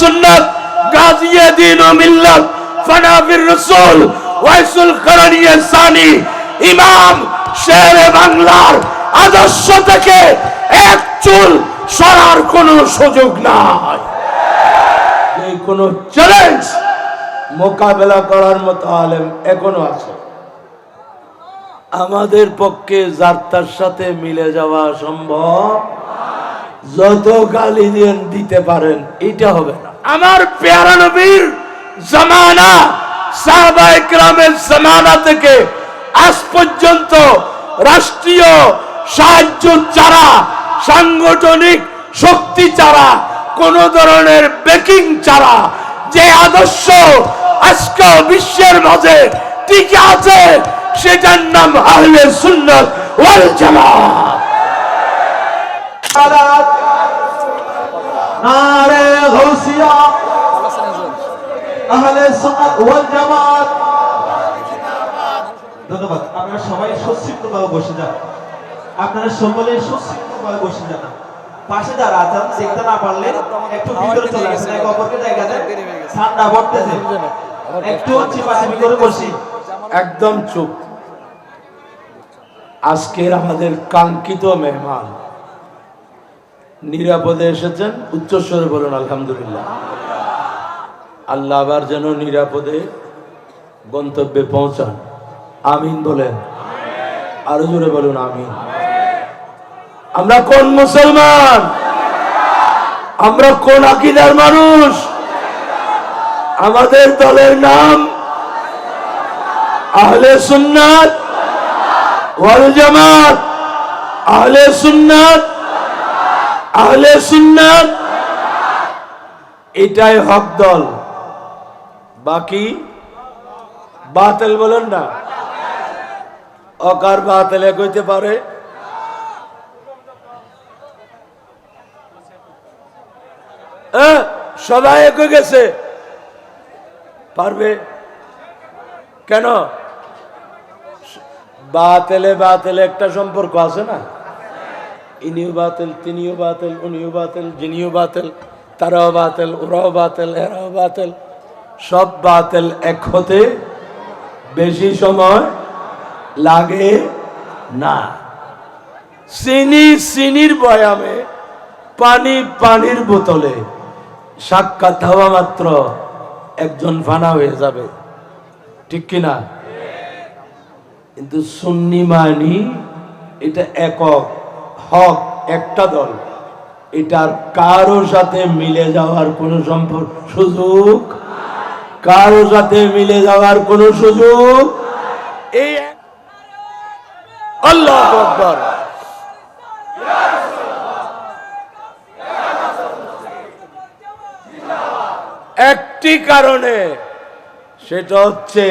সুন্নাত, গাজিয়ে দিন ও মিল্লাত, ফানাফির রসুল, ওয়াইসুল করণীয় সানি, ইমাম শেরে বাংলার আদর্শ থেকে এক চুল সরার কোনো সুযোগ নাই। এই কোন চ্যালেঞ্জ মোকাবেলা করার মতো আলেম এখনও আছে। আমাদের পক্ষে যাত্রার সাথে মিলে যাওয়া সম্ভব। যত গালি দিতে পারেন, এটা হবে না। আমার পেয়ারা নবীর জামানা সাহাবা ইকরামের জামানা থেকে আজ পর্যন্ত রাষ্ট্রীয় সাহায্য ছাড়া সাংগঠনিক শক্তি ছাড়া কোন ধরনের বেকিং ছাড়া যে আদর্শ আজকে বিশ্বের মাঝে টিকে আছে, সেটার নাম আহলে সুন্নাত ওয়াল জামাত। নারে আহলে সুন্নাত ওয়াল জামাত। ধন্যবাদ। আপনারা সবাই বসে যান। আপনারা সকলে বসে যান। পাশে দেখতে না পারলে একটু ভিতরে চলে আসেন। এক অপরকে জায়গা দেন ঠান্ডা পড়তেছে। একটু বসি। একদম চুপ। আজকের আমাদের কাঙ্ক্ষিত মেহমান। নিরাপদে এসেছেন, উচ্চস্বরে বলুন, আলহামদুলিল্লাহ। আল্লাহ আবার যেন নিরাপদে গন্তব্যে পৌঁছান। আমিন বলেন। আরও জোরে বলুন, আমিন। আমরা কোন মুসলমান? আমরা কোন আকিদার মানুষ? আমাদের দলের নাম আহলে সুন্নাত ওয়াল জামাত। আহলে সুন্নাত আহলে সুন্নাত। এটাই হক দল। বাকি? বাতিল বলেন না। অকার বাতিল এক পারে। সবাই এক গেছে। পারবে? কেন? বাতেলে বাতেলে একটা সম্পর্ক আছে না? ইনিও বাতেল, তিনিও বাতেল, উনিও বাতেল যিনিও বাতেল, তারাও বাতেল, ওরাও বাতেল, এরাও বাতেল। সব বাতেল এক হতে বেশি সময় লাগে না। চিনি, চিনির বয়ামে, পানি, পানির বোতলে সাক্ষাৎ হওয়া মাত্র একজন ফানা হয়ে যাবে। ঠিক কিনা কিন্তু সুন্নি মানি এটা একক। হক একটা দল। এটার কারও সাথে মিলে যাওয়ার কোনো সম্পর্ক সুযোগ? কারও সাথে মিলে যাওয়ার কোনো সুযোগ? এই আল্লাহ একটি কারণে সেটা হচ্ছে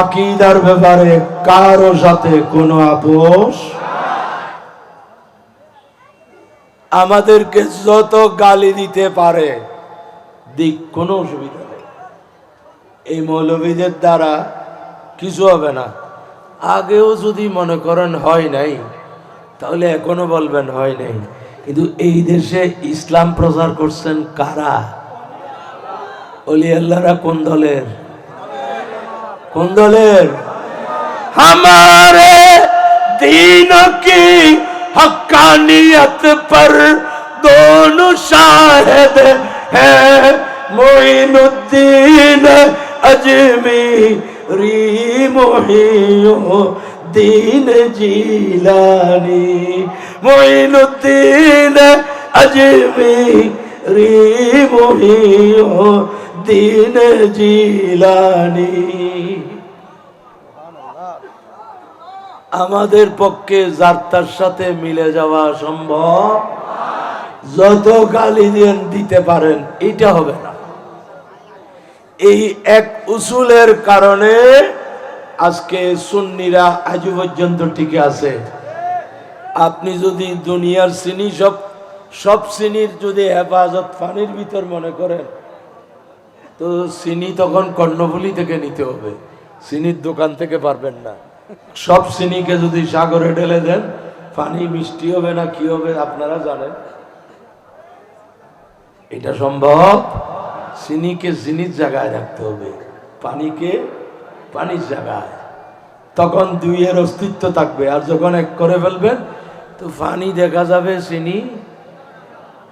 আকিদার ব্যাপারে কারও সাথে কোনো আপোষ আমাদেরকে যত গালি দিতে পারে, দিক কোনো অসুবিধা নেই। এই মৌলবীদের দ্বারা কিছু হবে না। আগেও যদি মনে করেন হয় নাই, তাহলে এখনও বলবেন হয় নাই। কিন্তু এই দেশে ইসলাম প্রচার করছেন কারা? অলি আল্লাহরা কোন দলের? কোন দলের? আমার দিন কি हक्कानियत पर दोनों शाहिद हैं मोइनुद्दीन अजमेरी मोहियो दीन जीलानी मोइनुद्दीन अजमेरी मोहियो दीन जीलानी আমাদের পক্ষে যাত্রার সাথে মিলে যাওয়া সম্ভব? যত গালি দিয়ে দিতে পারেন, এটা হবে না। এই এক উসুলের কারণে আজকে সুন্নিরা আজ পর্যন্ত টিকে আছে। আপনি যদি দুনিয়ার শ্রেণি, সব সব শ্রেণির যদি হেফাজত পানির ভিতর মনে করেন, তো চিনি তখন কর্ণফুলি থেকে নিতে হবে। চিনির দোকান থেকে পারবেন না। সব চিনিকে যদি সাগরে ঢেলে দেন, পানি মিষ্টি হবে না কি হবে আপনারা জানেন। এটা সম্ভব? চিনিকে চিনির জায়গায় রাখতে হবে, পানিকে পানির জায়গায়। তখন দুইয়ের অস্তিত্ব থাকবে, আর যখন এক করে ফেলবেন, তো পানি দেখা যাবে চিনি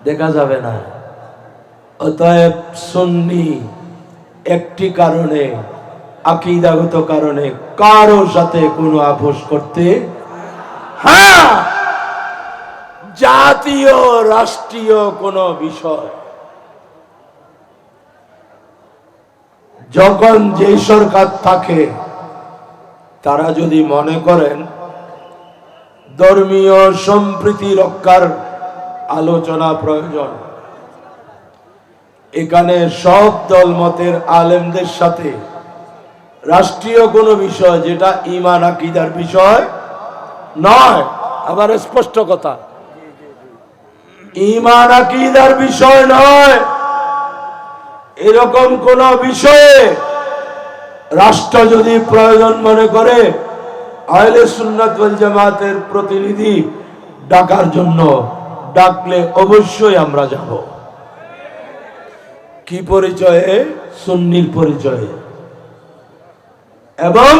দেখা যাবে না। অতএব সুন্নি একটি কারণে আকিদাগত কারণে কারও সাথে কোনো আপোষ করতে হ্যাঁ জাতীয়, রাষ্ট্রীয় কোনো বিষয়। যখন যে সরকার থাকে, তারা যদি মনে করেন, ধর্মীয় সম্প্রীতি রক্ষার আলোচনা প্রয়োজন, এখানে সব দলমতের আলেমদের সাথে রাষ্ট্রীয় কোনো বিষয় যেটা ইমান আকিদার বিষয় নয়। আবার স্পষ্ট কথা। ইমান আকিদার বিষয় নয়। এরকম কোন বিষয়ে রাষ্ট্র যদি প্রয়োজন মনে করে, আহলে সুন্নাত জামাতের প্রতিনিধি ডাকার জন্য ডাকলে অবশ্যই আমরা যাব। কি পরিচয়ে? সুন্নির পরিচয়ে। এবং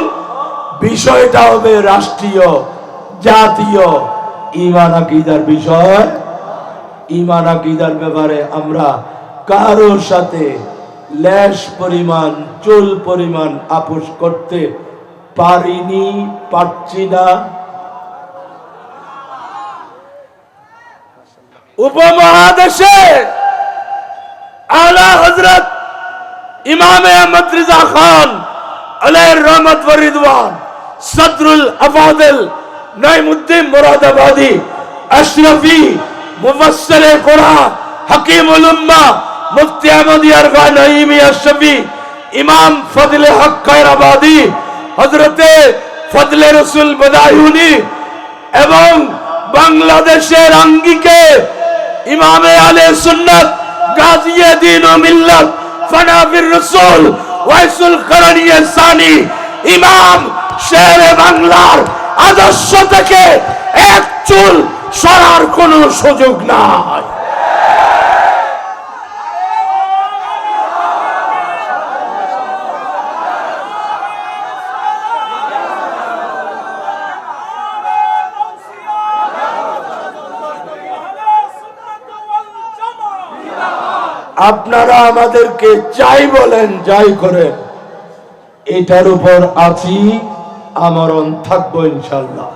বিষয়টা হবে রাষ্ট্রীয়, জাতীয়। ইমান আকিদার বিষয়। ইমান আকিদার ব্যাপারে আমরা কারোর সাথে ল্যাশ পরিমাণ, চুল পরিমাণ আপোষ করতে পারিনি, পারছি না। উপমহাদেশে আলা হজরত ইমামে আহমদ রিজা খান আলাইহির রহমত ওয়া রিদওয়ান। সদরুল আফাদিল নাইমুদ্দিন মুরাদাবাদী, আশরাফি, মুফাসসির কোরআন, হাকিমুল উম্মাহ মুফতি আহমদ ইয়ারফা নাইমি আশরাফি, ইমাম ফজলে হক খায়রাবাদী, হযরতে ফজলে রসুল বদায়ুনি এবং বাংলাদেশের আঙ্গিকে ইমামে আলে সুন্নাত গাজিয়ে দিন ও মিল্লাত ফানাফির রসুল ওয়াইসুল করণীয় সানি ইমাম শের বাংলার আদর্শ থেকে এক চুল সরার কোনো সুযোগ নাই। আপনারা আমাদেরকে যাই বলেন, যাই করেন। এটার উপর আছি, আমরণ থাকব ইনশাল্লাহ।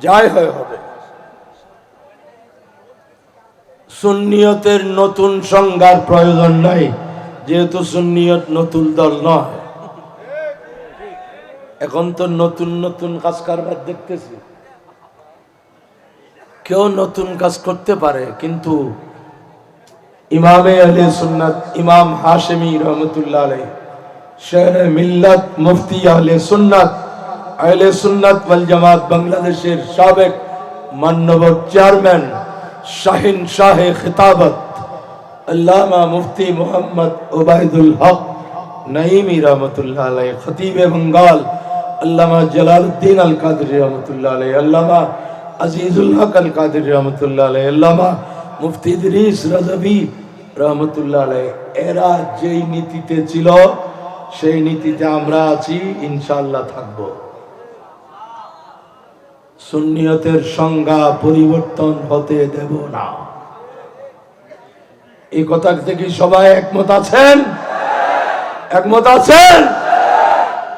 যাই হয় হবে। সুন্নিয়তের নতুন সংজ্ঞার প্রয়োজন নাই, যেহেতু সুন্নিয়ত নতুন দল নয়। এখন তো নতুন নতুন কাজ কারবার দেখতেছি। কেউ নতুন কাজ করতে পারে, কিন্তু ইমামে আলী সুন্নাত ইমাম হাশেমি রহমতুল্লাহ আলাই শের মিল্লাত মুফতি আহলে সুন্নাত আহলে সুন্নাত ওয়াল জামাত বাংলাদেশের সাবেক মান্যবর চেয়ারম্যান শাহিন শাহে খিতাবত আল্লামা মুফতি মোহাম্মদ ওবায়দুল হক নাইমি রহমতুল্লাহ আলাই খতিবে বঙ্গাল আল্লামা জালালউদ্দিন আল কাদরি রহমতুল্লাহ আলাই আল্লামা আজিজুল হক আল কাদরি রহমতুল্লাহ আলাই আল্লামা মুফতি ইদরিস রাজাবি রহমতুল্লাহ এরা যেই নীতিতে ছিল, সেই নীতিতে আমরা আছি, ইনশাআল্লাহ থাকব। সুন্নিয়তের সংজ্ঞা পরিবর্তন হতে দেব না। এই কথা থেকে সবাই একমত আছেন? একমত আছেন?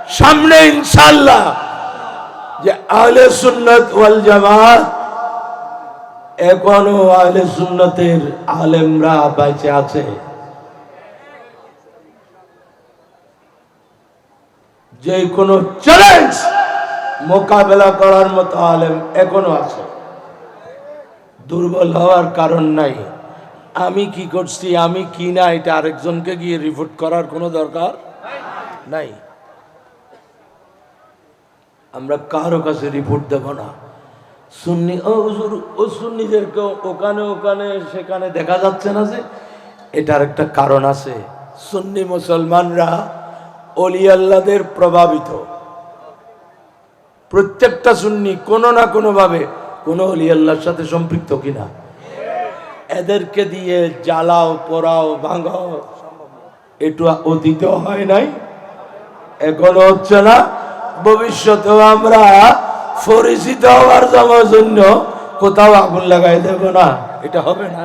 সামনে ইনশাআল্লাহ যে আহলে সুন্নত ওয়াল জামাত এখনও আহলে সুন্নতের আলেমরা বেঁচে আছে। যে কোনো চ্যালেঞ্জ মোকাবেলা করার মতো আলেম এখনও আছে। দুর্বল হওয়ার কারণ নাই। আমি কি করছি, আমি কি না, এটা আরেকজনকে গিয়ে রিপোর্ট করার কোনো দরকার নাই। আমরা কারও কাছে রিপোর্ট দেব না। সুন্নি ও হুজুর, ও সুন্নিদেরকে ওখানে ওখানে সেখানে দেখা যাচ্ছে না যে এটার একটা কারণ আছে। সুন্নি মুসলমানরা অলি আল্লাদের প্রভাবিত। প্রত্যেকটা সুন্নি কোনো না কোনো ভাবে কোনো অলি আল্লাহর সাথে সম্পৃক্ত কিনা। এদেরকে দিয়ে জ্বালাও পোড়াও ভাঙাও একটু অতীত হয় নাই এখনও হচ্ছে না ভবিষ্যতেও আমরা পরিচিত হওয়ার যাওয়ার জন্য কোথাও আগুন লাগাই দেব না। এটা হবে না।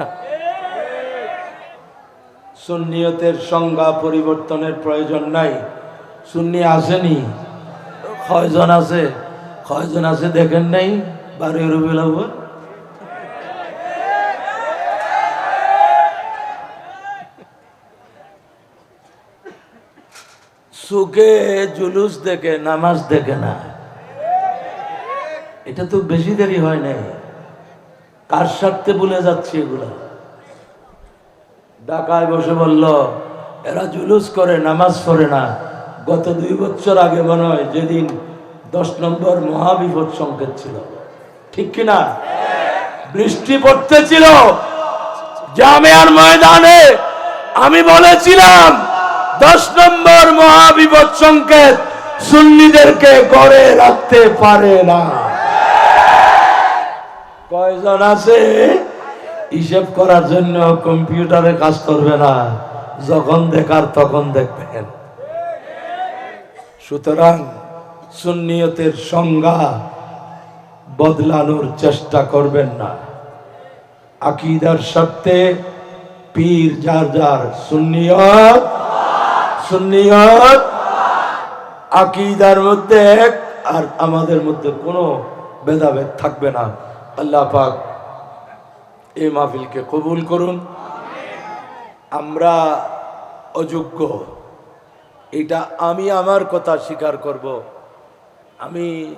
সুন্নিয়তের সংজ্ঞা পরিবর্তনের প্রয়োজন নাই। সুন্নি আসেনি। কয়জন আছে? কয়জন আছে দেখেন নাই? রবিউল আউ্বাল সুখে জুলুস দেখে নামাজ দেখে না। এটা তো বেশি দেরি হয় নাই। কার স্বার্থে ভুলে যাচ্ছে এগুলা? ঢাকায় বসে বলল, এরা জুলুস করে, নামাজ পড়ে না। গত দুই বছর আগে মনে হয় যেদিন দশ নম্বর মহাবিপদ সংকেত ছিল। ঠিক কিনা বৃষ্টি পড়তেছিল। জামিয়ার ময়দানে আমি বলেছিলাম, দশ নম্বর মহাবিপদ সংকেত সুন্নিদেরকে গড়ে রাখতে পারে না। কয়জন আছে? হিসেব করার জন্য কম্পিউটারে কাজ করবে না। যখন দেখার তখন দেখবেন। সুতরাং সুন্নিয়তের সংজ্ঞা বদলানোর চেষ্টা করবেন না। আকিদার সত্ত্বে পীর, যার যার সুন্নিয়ত সুন্নিয়ত, আকিদার মধ্যে এক, আর আমাদের মধ্যে কোনো ভেদাভেদ থাকবে না। আল্লাহ পাক এই মাহফিলকে কবুল করুন। আমরা অযোগ্য। এটা আমি আমার কথা স্বীকার করব। আমি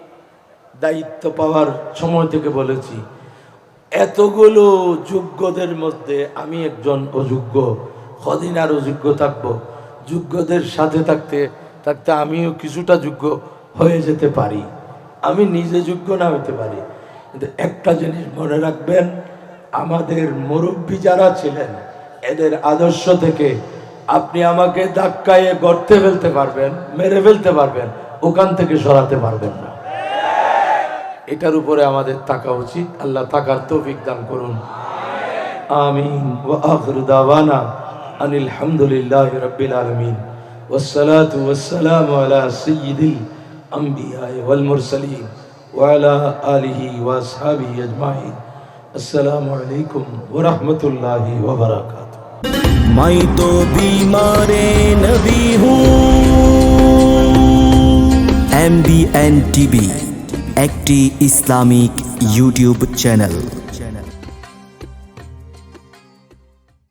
দায়িত্ব পাওয়ার সময় থেকে বলেছি, এতগুলো যোগ্যদের মধ্যে আমি একজন অযোগ্য। কদিন আর অযোগ্য থাকব? যোগ্যদের সাথে থাকতে থাকতে আমিও কিছুটা যোগ্য হয়ে যেতে পারি। আমি নিজে যোগ্য না হতে পারি। কিন্তু একটা জিনিস মনে রাখবেন আমাদের মুরব্বী যারা ছিলেন এদের আদর্শ থেকে আপনি আমাকে ধাক্কায় গড়তে ফেলতে পারবেন মেরে ফেলতে পারবেন ওখান থেকে সরাতে পারবেন না এটার উপরে আমাদের থাকা উচিত আল্লাহ থাকার তৌফিক দান করুন আমিন ওয়া আখিরু দাওয়ানা আনিল হামদুলিল্লাহি রাব্বিল আলামিন والصلاة والسلام على سيد الأنبياء والمرسلين وعلى آله وأصحابه أجمعين السلام علیکم ورحمۃ اللہ وبرکاتہ۔ میں تو بیمار نبی ہوں۔ ایم بی این ٹی بی ایکٹی اسلامک یوٹیوب چینل۔